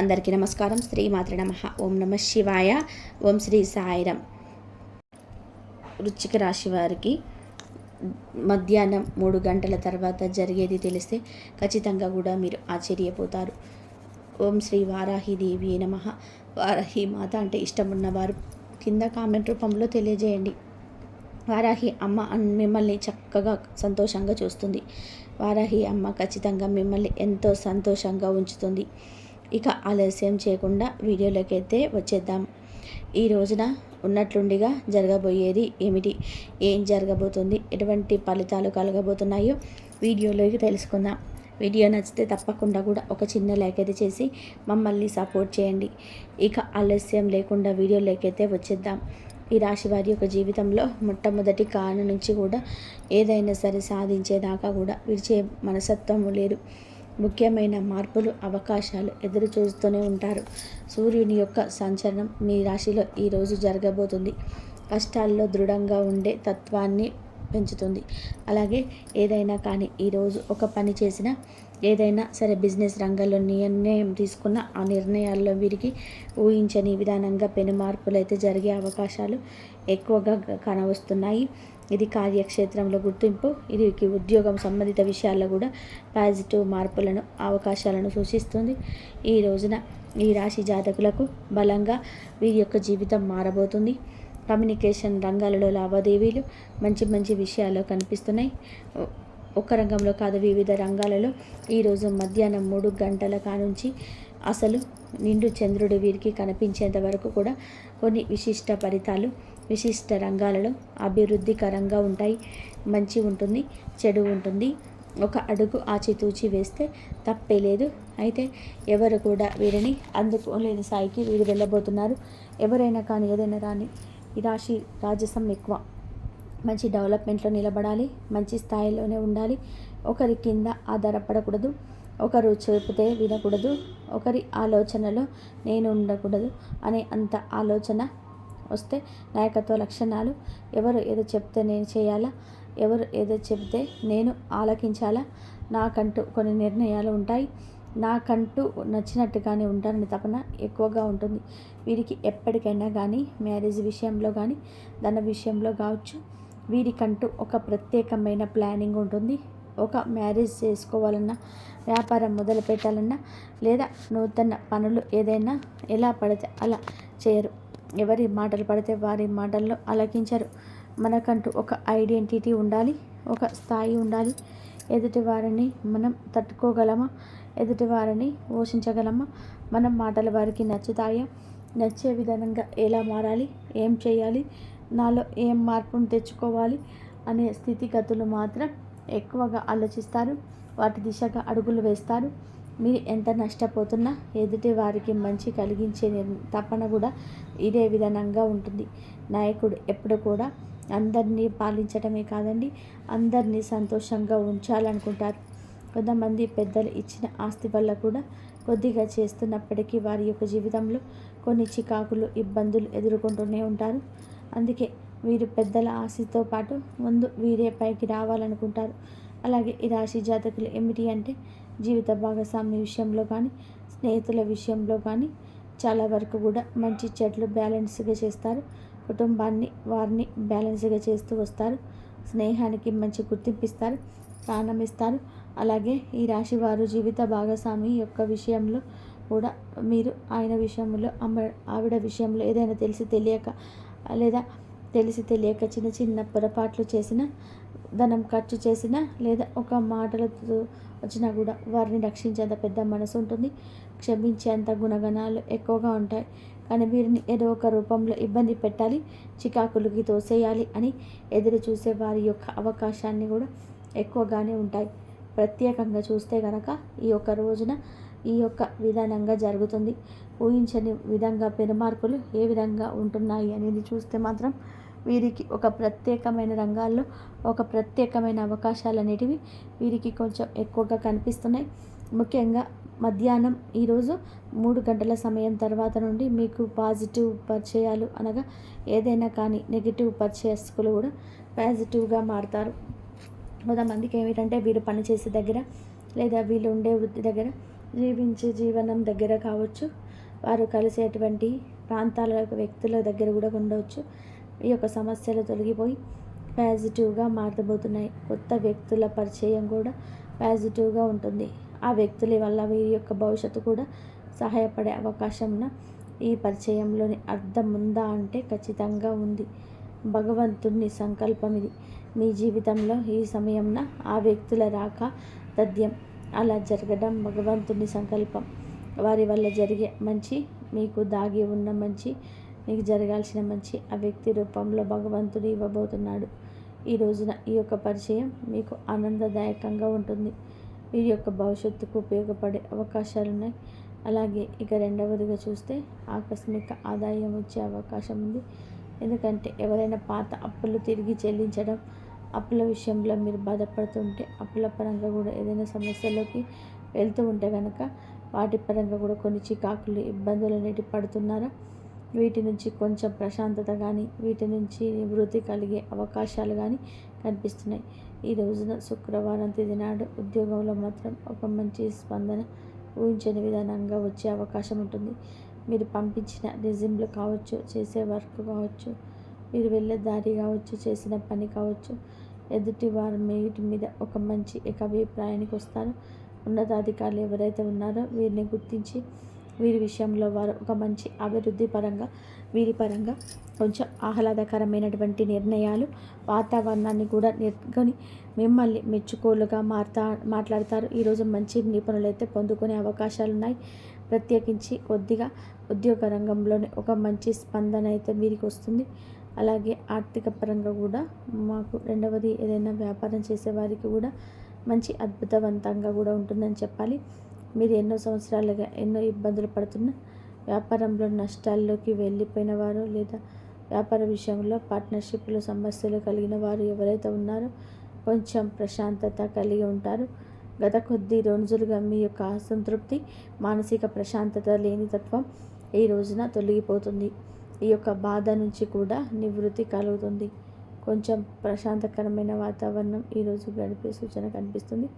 అందరికీ నమస్కారం. శ్రీ మాతృ నమ. ఓం నమ శివాయ. ఓం శ్రీ సాయిరం. వృచ్చిక రాశి వారికి మధ్యాహ్నం మూడు గంటల తర్వాత జరిగేది తెలిస్తే ఖచ్చితంగా కూడా మీరు ఆశ్చర్యపోతారు. ఓం శ్రీ వారాహి దేవి నమ. వారాహి మాత అంటే ఇష్టం ఉన్నవారు కింద కామెంట్ రూపంలో తెలియజేయండి. వారాహి అమ్మ మిమ్మల్ని చక్కగా సంతోషంగా చూస్తుంది. వారాహి అమ్మ ఖచ్చితంగా మిమ్మల్ని ఎంతో సంతోషంగా ఉంచుతుంది. ఇక ఆలస్యం చేయకుండా వీడియోలోకి అయితే వచ్చేద్దాం. ఈ రోజున ఉన్నట్లుండిగా జరగబోయేది ఏమిటి? ఏం జరగబోతుంది? ఎటువంటి ఫలితాలు కలగబోతున్నాయో వీడియోలోకి తెలుసుకుందాం. వీడియో నచ్చితే తప్పకుండా కూడా ఒక చిన్న లైక్ అయితే చేసి మమ్మల్ని సపోర్ట్ చేయండి. ఇక ఆలస్యం లేకుండా వీడియోలోకి అయితే వచ్చేద్దాం. ఈ రాశి వారి యొక్క జీవితంలో మొట్టమొదటి కారణం నుంచి కూడా ఏదైనా సరే సాధించేదాకా కూడా విడిచే మనసత్వం లేదు. ముఖ్యమైన మార్పులు అవకాశాలు ఎదురు చూస్తూనే ఉంటారు. సూర్యుని యొక్క సంచలనం మీ రాశిలో ఈరోజు జరగబోతుంది. కష్టాల్లో దృఢంగా ఉండే తత్వాన్ని పెంచుతుంది. అలాగే ఏదైనా కానీ ఈరోజు ఒక పని చేసిన ఏదైనా సరే బిజినెస్ రంగంలో నిర్ణయం తీసుకున్న ఆ నిర్ణయాల్లో వీరికి ఊహించని విధానంగా పెను మార్పులు అయితే జరిగే అవకాశాలు ఎక్కువగా కనవస్తున్నాయి. ఇది కార్యక్షేత్రంలో గుర్తింపు ఇది ఉద్యోగం సంబంధిత విషయాల్లో కూడా పాజిటివ్ మార్పులను అవకాశాలను సూచిస్తుంది. ఈ రోజున ఈ రాశి జాతకులకు బలంగా వీరి యొక్క జీవితం మారబోతుంది. కమ్యూనికేషన్ రంగాలలో లావాదేవీలు మంచి మంచి విషయాలు కనిపిస్తున్నాయి. ఒక రంగంలో కాదు వివిధ రంగాలలో ఈరోజు మధ్యాహ్నం మూడు గంటల కానుంచి అసలు నిండు చంద్రుడు వీరికి కనిపించేంత వరకు కూడా కొన్ని విశిష్ట ఫలితాలు విశిష్ట రంగాలలో అభివృద్ధికరంగా ఉంటాయి. మంచి ఉంటుంది చెడు ఉంటుంది. ఒక అడుగు ఆచితూచి వేస్తే తప్పే లేదు. అయితే ఎవరు కూడా వీరిని అందుకోలేని స్థాయికి వీరు వెళ్ళబోతున్నారు. ఎవరైనా కానీ ఏదైనా రాని ఈ రాశి రాజసం ఎక్కువ. మంచి డెవలప్మెంట్లో నిలబడాలి మంచి స్థాయిలోనే ఉండాలి. ఒకరి కింద ఆధారపడకూడదు ఒకరు చెబితే వినకూడదు ఒకరి ఆలోచనలో నేను ఉండకూడదు అనే అంత ఆలోచన వస్తే నాయకత్వ లక్షణాలు ఎవరు ఏదో చెప్తే నేను చేయాలా? ఎవరు ఏదో చెబితే నేను ఆలకించాలా? నాకంటూ కొన్ని నిర్ణయాలు ఉంటాయి. నాకంటూ నచ్చినట్టుగానే ఉంటానని తపన ఎక్కువగా ఉంటుంది. వీరికి ఎప్పటికైనా కానీ మ్యారేజ్ విషయంలో కానీ ధన విషయంలో కావచ్చు వీరికంటూ ఒక ప్రత్యేకమైన ప్లానింగ్ ఉంటుంది. ఒక మ్యారేజ్ చేసుకోవాలన్నా వ్యాపారం మొదలు పెట్టాలన్నా లేదా నూతన పనులు ఏదైనా ఎలా పడితే అలా చేయరు. ఎవరి మాటలు పడితే వారి మాటల్లో అలకించరు మనకంటూ ఒక ఐడెంటిటీ ఉండాలి ఒక స్థాయి ఉండాలి. ఎదుటి వారిని మనం తట్టుకోగలమా? ఎదుటి వారిని పోషించగలమా? మనం మాటలు వారికి నచ్చుతాయా? నచ్చే విధానంగా ఎలా మారాలి? ఏం చేయాలి? నాలో ఏం మార్పును తెచ్చుకోవాలి? అనే స్థితిగతులు మాత్రం ఎక్కువగా ఆలోచిస్తారు. వాటి దిశగా అడుగులు వేస్తారు. మీరు ఎంత నష్టపోతున్నా ఎదుటి వారికి మంచి కలిగించే తపన కూడా ఇదే విధానంగా ఉంటుంది. నాయకుడు ఎప్పుడు కూడా అందరినీ పాలించడమే కాదండి అందరినీ సంతోషంగా ఉంచాలనుకుంటారు. కొంతమంది పెద్దలు ఇచ్చిన ఆస్తి వల్ల కూడా కొద్దిగా చేస్తున్నప్పటికీ వారి యొక్క జీవితంలో కొన్ని చికాకులు ఇబ్బందులు ఎదుర్కొంటూనే ఉంటారు. అందుకే వీరు పెద్దల ఆశతో పాటు ముందు వీరే పైకి రావాలనుకుంటారు. అలాగే ఈ రాశి జాతకులు ఏమిటి అంటే జీవిత భాగస్వామి విషయంలో కానీ స్నేహితుల విషయంలో కానీ చాలా వరకు కూడా మంచి చెట్లు బ్యాలెన్స్గా చేస్తారు. కుటుంబాన్ని వారిని బ్యాలెన్స్గా చేస్తూ వస్తారు. స్నేహానికి మంచి గుర్తింపిస్తారు ప్రాణమిస్తారు. ఇస్తారు అలాగే ఈ రాశి వారు జీవిత భాగస్వామి యొక్క విషయంలో కూడా మీరు ఆయన విషయంలో అమ్మ ఆవిడ విషయంలో ఏదైనా తెలిసి తెలియక లేదా తెలిసి తెలియక చిన్న చిన్న పొరపాట్లు చేసిన ధనం ఖర్చు చేసిన లేదా ఒక మాటలతో వచ్చినా కూడా వారిని రక్షించేంత పెద్ద మనసు ఉంటుంది. క్షమించేంత గుణగణాలు ఎక్కువగా ఉంటాయి. కానీ వీరిని ఏదో ఒక రూపంలో ఇబ్బంది పెట్టాలి చికాకులకి తోసేయాలి అని ఎదురు చూసే వారి యొక్క అవకాశాన్ని కూడా ఎక్కువగానే ఉంటాయి. ప్రత్యేకంగా చూస్తే కనుక ఈ యొక్క రోజున ఈ యొక్క విధానంగా జరుగుతుంది. ఊహించని విధంగా పెనుమార్పులు ఏ విధంగా ఉంటున్నాయి అనేది చూస్తే మాత్రం వీరికి ఒక ప్రత్యేకమైన రంగాల్లో ఒక ప్రత్యేకమైన అవకాశాలు అనేటివి వీరికి కొంచెం ఎక్కువగా కనిపిస్తున్నాయి. ముఖ్యంగా మధ్యాహ్నం ఈరోజు మూడు గంటల సమయం తర్వాత నుండి మీకు పాజిటివ్ పరిచయాలు అనగా ఏదైనా కానీ నెగిటివ్ పరిచయస్కులు కూడా పాజిటివ్గా మారుతారు. కొంతమందికి ఏమిటంటే వీరు పనిచేసే దగ్గర లేదా వీళ్ళు ఉండే వృత్తి దగ్గర జీవించే జీవనం దగ్గర కావచ్చు. వారు కలిసేటువంటి ప్రాంతాల యొక్క వ్యక్తుల దగ్గర కూడా ఉండవచ్చు. ఈ యొక్క సమస్యలు తొలగిపోయి పాజిటివ్గా మారబోతున్నాయి. కొత్త వ్యక్తుల పరిచయం కూడా పాజిటివ్గా ఉంటుంది. ఆ వ్యక్తుల వల్ల వీరి యొక్క భవిష్యత్తు కూడా సహాయపడే అవకాశం ఈ పరిచయంలోని అర్థం ఉందా అంటే ఖచ్చితంగా ఉంది. భగవంతుని సంకల్పం ఇది. మీ జీవితంలో ఈ సమయంన ఆ వ్యక్తుల రాక తథ్యం అలా జరగడం భగవంతుని సంకల్పం. వారి వల్ల జరిగే మంచి మీకు దాగి ఉన్న మంచి మీకు జరగాల్సిన మంచి ఆ వ్యక్తి రూపంలో భగవంతుడు ఇవ్వబోతున్నాడు. ఈ రోజున ఈ యొక్క పరిచయం మీకు ఆనందదాయకంగా ఉంటుంది. వీరి యొక్క భవిష్యత్తుకు ఉపయోగపడే అవకాశాలు ఉన్నాయి అలాగే ఇక రెండవదిగా చూస్తే ఆకస్మిక ఆదాయం వచ్చే అవకాశం ఉంది. ఎందుకంటే ఎవరైనా పాత అప్పులు తిరిగి చెల్లించడం అప్పుల విషయంలో మీరు బాధపడుతుంటే అప్పుల పరంగా కూడా ఏదైనా సమస్యలోకి వెళ్తూ ఉంటే కనుక వాటి పరంగా కూడా కొన్ని చికాకులు ఇబ్బందులు అనేటివి పడుతున్నారా? వీటి నుంచి కొంచెం ప్రశాంతత కానీ వీటి నుంచి నివృత్తి కలిగే అవకాశాలు కానీ కనిపిస్తున్నాయి. ఈ రోజున శుక్రవారం తేదీ నాడు ఉద్యోగంలో మాత్రం ఒక మంచి స్పందన ఊహించని విధానంగా వచ్చే అవకాశం ఉంటుంది. మీరు పంపించిన రెజ్యూమ్లు కావచ్చు చేసే వర్క్ కావచ్చు మీరు వెళ్ళే దారి కావచ్చు చేసిన పని కావచ్చు ఎదుటి వారి వీటి మీద ఒక మంచి ఏకాభిప్రాయానికి వస్తారు. ఉన్నతాధికారులు ఎవరైతే ఉన్నారో వీరిని గుర్తించి వీరి విషయంలో వారు ఒక మంచి అభివృద్ధి పరంగా వీరి పరంగా కొంచెం ఆహ్లాదకరమైనటువంటి నిర్ణయాలు వాతావరణాన్ని కూడా నెట్టుకొని మిమ్మల్ని మెచ్చుకోలుగా మారుతా మాట్లాడతారు. ఈరోజు మంచి నిపుణులు అయితే పొందుకునే అవకాశాలు ఉన్నాయి. ప్రత్యేకించి కొద్దిగా ఉద్యోగ రంగంలోనే ఒక మంచి స్పందన అయితే వీరికి వస్తుంది. అలాగే ఆర్థిక పరంగా కూడా మాకు రెండవది ఏదైనా వ్యాపారం చేసే వారికి కూడా మంచి అద్భుతవంతంగా కూడా ఉంటుందని చెప్పాలి. మీరు ఎన్నో సంవత్సరాలుగా ఎన్నో ఇబ్బందులు పడుతున్న వ్యాపారంలో నష్టాల్లోకి వెళ్ళిపోయిన వారు లేదా వ్యాపార విషయంలో పార్ట్నర్షిప్లో సమస్యలు కలిగిన వారు ఎవరైతే ఉన్నారో కొంచెం ప్రశాంతత కలిగి ఉంటారు. గత కొద్ది రోజులుగా మీ యొక్క అసంతృప్తి మానసిక ప్రశాంతత లేని తత్వం ఈ రోజున తొలగిపోతుంది. ఈ యొక్క బాధ నుంచి కూడా నివృత్తి కలుగుతుంది. కొంచెం ప్రశాంతకరమైన వాతావరణం ఈరోజు గడిపే సూచన కనిపిస్తుంది.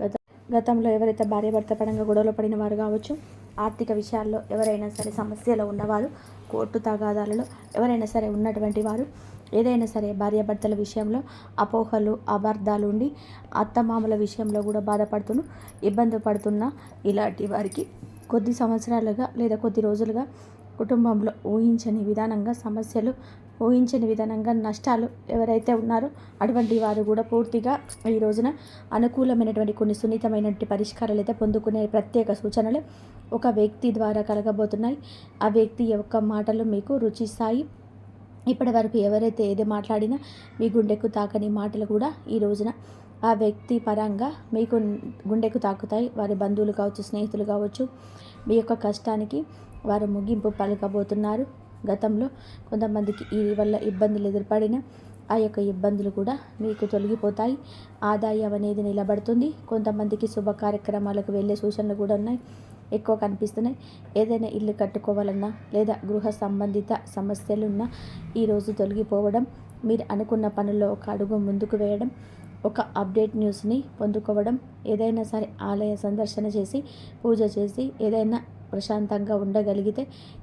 గత గతంలో ఎవరైతే భార్యాభర్త పరంగా గొడవలు పడిన వారు కావచ్చు ఆర్థిక విషయాల్లో ఎవరైనా సరే సమస్యలో ఉన్నవారు కోర్టు తగాదాలలో ఎవరైనా సరే ఉన్నటువంటి వారు ఏదైనా సరే భార్యాభర్తల విషయంలో అపోహలు అబార్థాలు ఉండి అత్తమామల విషయంలో కూడా బాధపడుతున్న ఇబ్బంది పడుతున్న ఇలాంటి వారికి కొద్ది సంవత్సరాలుగా లేదా కొద్ది రోజులుగా కుటుంబంలో ఊహించని విధానంగా సమస్యలు ఊహించని విధానంగా నష్టాలు ఎవరైతే ఉన్నారో అటువంటి వారు కూడా పూర్తిగా ఈ రోజున అనుకూలమైనటువంటి కొన్ని సున్నితమైనటువంటి పరిష్కారాలు అయితే పొందుకునే ప్రత్యేక సూచనలు ఒక వ్యక్తి ద్వారా కలగబోతున్నాయి. ఆ వ్యక్తి యొక్క మాటలు మీకు రుచిస్తాయి ఇప్పటి వరకు ఎవరైతే ఏది మాట్లాడినా మీ గుండెకు తాకని మాటలు కూడా ఈ రోజున ఆ వ్యక్తి పరంగా మీకు గుండెకు తాకుతాయి. వారి బంధువులు కావచ్చు స్నేహితులు కావచ్చు మీ యొక్క కష్టానికి వారు ముగింపు పలకబోతున్నారు. గతంలో కొంతమందికి ఈ వల్ల ఇబ్బందులు ఎదురుపడిన ఆ యొక్క ఇబ్బందులు కూడా మీకు తొలగిపోతాయి. ఆదాయం అనేది నిలబడుతుంది. కొంతమందికి శుభ కార్యక్రమాలకు వెళ్ళే సూచనలు కూడా ఉన్నాయి. ఎక్కువ కనిపిస్తున్నాయి. ఏదైనా ఇల్లు కట్టుకోవాలన్నా లేదా గృహ సంబంధిత సమస్యలున్నా ఈరోజు తొలగిపోవడం మీరు అనుకున్న పనుల్లో ఒక అడుగు ముందుకు వేయడం ఒక అప్డేట్ న్యూస్ని పొందుకోవడం ఏదైనా సరే ఆలయ సందర్శన చేసి పూజ చేసి ఏదైనా ప్రశాంతంగా ఉండగలిగితే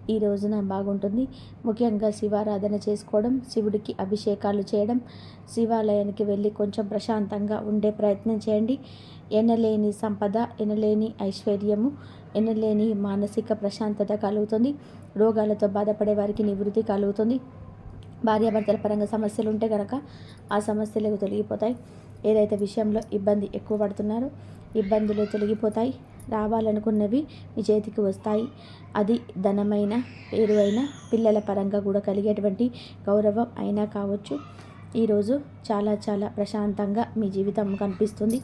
ఈ రోజున బాగుంటుంది. ముఖ్యంగా శివారాధన చేసుకోవడం శివుడికి అభిషేకాలు చేయడం శివాలయానికి వెళ్ళి కొంచెం ప్రశాంతంగా ఉండే ప్రయత్నం చేయండి. ఎనలేని సంపద ఎనలేని ఐశ్వర్యము ఎనలేని మానసిక ప్రశాంతత కలుగుతుంది. రోగాలతో బాధపడే వారికి నివృత్తి కలుగుతుంది. భార్యాభర్తల పరంగా సమస్యలు ఉంటే కనుక ఆ సమస్యలు తొలగిపోతాయి. ఏదైతే విషయంలో ఇబ్బంది ఎక్కువ పడుతున్నారో ఇబ్బందులు తొలగిపోతాయి. రావాలనుకున్నవి మీ చేతికి వస్తాయి. అది ధనమైన పేరు అయినా పిల్లల పరంగా కూడా కలిగేటువంటి గౌరవం అయినా కావచ్చు. ఈరోజు చాలా చాలా ప్రశాంతంగా మీ జీవితం కనిపిస్తుంది.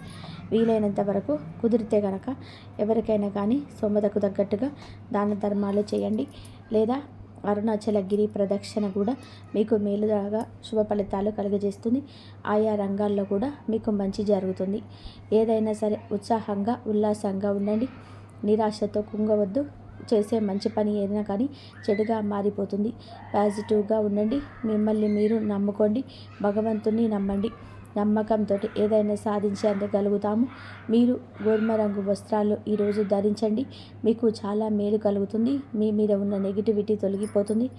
వీలైనంత వరకు కుదిరితే కనుక ఎవరికైనా కానీ సొమ్మతకు తగ్గట్టుగా దాన ధర్మాలు చేయండి. లేదా అరుణాచలగిరి ప్రదక్షిణ కూడా మీకు మేలుగా శుభ ఫలితాలు కలుగజేస్తుంది. ఆయా రంగాల్లో కూడా మీకు మంచి జరుగుతుంది. ఏదైనా సరే ఉత్సాహంగా ఉల్లాసంగా ఉండండి. నిరాశతో కుంగవద్దు. చేసే మంచి పని ఏదైనా కానీ చెడుగా మారిపోతుంది. పాజిటివ్గా ఉండండి. మిమ్మల్ని మీరు నమ్ముకోండి. భగవంతుని నమ్మండి. నమ్మకంతో ఏదైనా సాధించగలుగుతాము మీరు గోధుమ రంగు వస్త్రాలు ఈరోజు ధరించండి. మీకు చాలా మేలు కలుగుతుంది. మీ మీద ఉన్న నెగిటివిటీ తొలగిపోతుంది.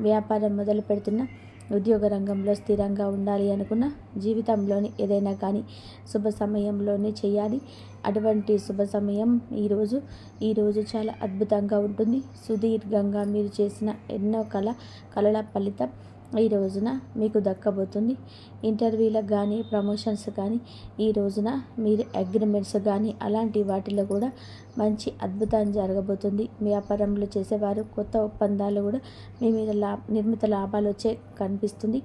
వ్యాపారం మొదలు పెడుతున్న ఉద్యోగ రంగంలో స్థిరంగా ఉండాలి అనుకున్న జీవితంలోని ఏదైనా కానీ శుభ సమయంలోనే చేయాలి. అటువంటి శుభ సమయం ఈరోజు ఈరోజు చాలా అద్భుతంగా ఉంటుంది. సుదీర్ఘంగా మీరు చేసిన ఎన్నో కళ కళల ఫలితం ఈ రోజున మీకు దక్కబోతుంది. ఇంటర్వ్యూలకు కానీ ప్రమోషన్స్ కానీ ఈ రోజున మీరు అగ్రిమెంట్స్ కానీ అలాంటి వాటిలో కూడా మంచి అద్భుతం జరగబోతుంది. వ్యాపారంలో చేసేవారు కొత్త ఒప్పందాలు కూడా మీ మీద లా నిర్మిత లాభాలు వచ్చే కనిపిస్తుంది.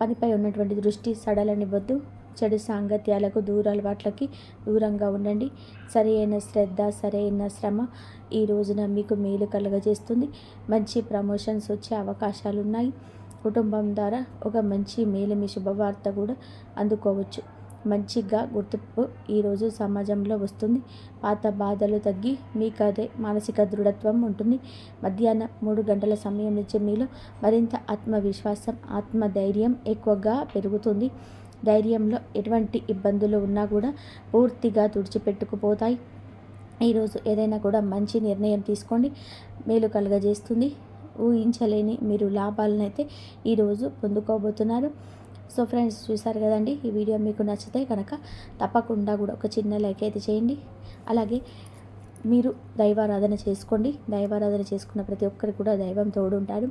పనిపై ఉన్నటువంటి దృష్టి సడలనివ్వద్దు. చెడు సాంగత్యాలకు దూర అలవాట్లకి దూరంగా ఉండండి. సరైన శ్రద్ధ సరైన శ్రమ ఈ రోజున మీకు మేలు కలుగజేస్తుంది. మంచి ప్రమోషన్స్ వచ్చే అవకాశాలు ఉన్నాయి కుటుంబం ద్వారా ఒక మంచి మేలుమి శుభవార్త కూడా అందుకోవచ్చు. మంచిగా గుర్తింపు ఈరోజు సమాజంలో వస్తుంది. పాత బాధలు తగ్గి మీకు అదే మానసిక దృఢత్వం ఉంటుంది. మధ్యాహ్నం మూడు గంటల సమయం నుంచి మీలో మరింత ఆత్మవిశ్వాసం ఆత్మధైర్యం ఎక్కువగా పెరుగుతుంది. ధైర్యంలో ఎటువంటి ఇబ్బందులు ఉన్నా కూడా పూర్తిగా తుడిచిపెట్టుకుపోతాయి. ఈరోజు ఏదైనా కూడా మంచి నిర్ణయం తీసుకోండి. మేలు కలుగజేస్తుంది. ఊహించలేని మీరు లాభాలను అయితే ఈరోజు పొందుకోబోతున్నారు. సో ఫ్రెండ్స్ చూసారు కదండి ఈ వీడియో మీకు నచ్చితే కనుక తప్పకుండా కూడా ఒక చిన్న లైక్ అయితే చేయండి. అలాగే మీరు దైవారాధన చేసుకోండి. దైవారాధన చేసుకున్న ప్రతి ఒక్కరికి కూడా దైవం తోడుంటారు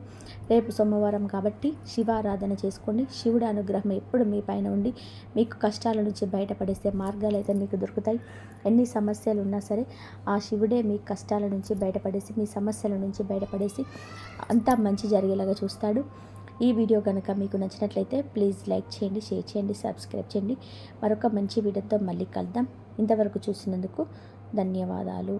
రేపు సోమవారం కాబట్టి శివారాధన చేసుకోండి. శివుడు అనుగ్రహం ఎప్పుడు మీ పైన ఉండి మీకు కష్టాల నుంచి బయటపడేసే మార్గాలు అయితే మీకు దొరుకుతాయి. ఎన్ని సమస్యలు ఉన్నా సరే ఆ శివుడే మీ కష్టాల నుంచి బయటపడేసి మీ సమస్యల నుంచి బయటపడేసి అంతా మంచి జరిగేలాగా చూస్తాడు. ఈ వీడియో కనుక మీకు నచ్చినట్లయితే ప్లీజ్ లైక్ చేయండి షేర్ చేయండి సబ్స్క్రైబ్ చేయండి. మరొక మంచి వీడియోతో మళ్ళీ కలుద్దాం. ఇంతవరకు చూసినందుకు ధన్యవాదాలు.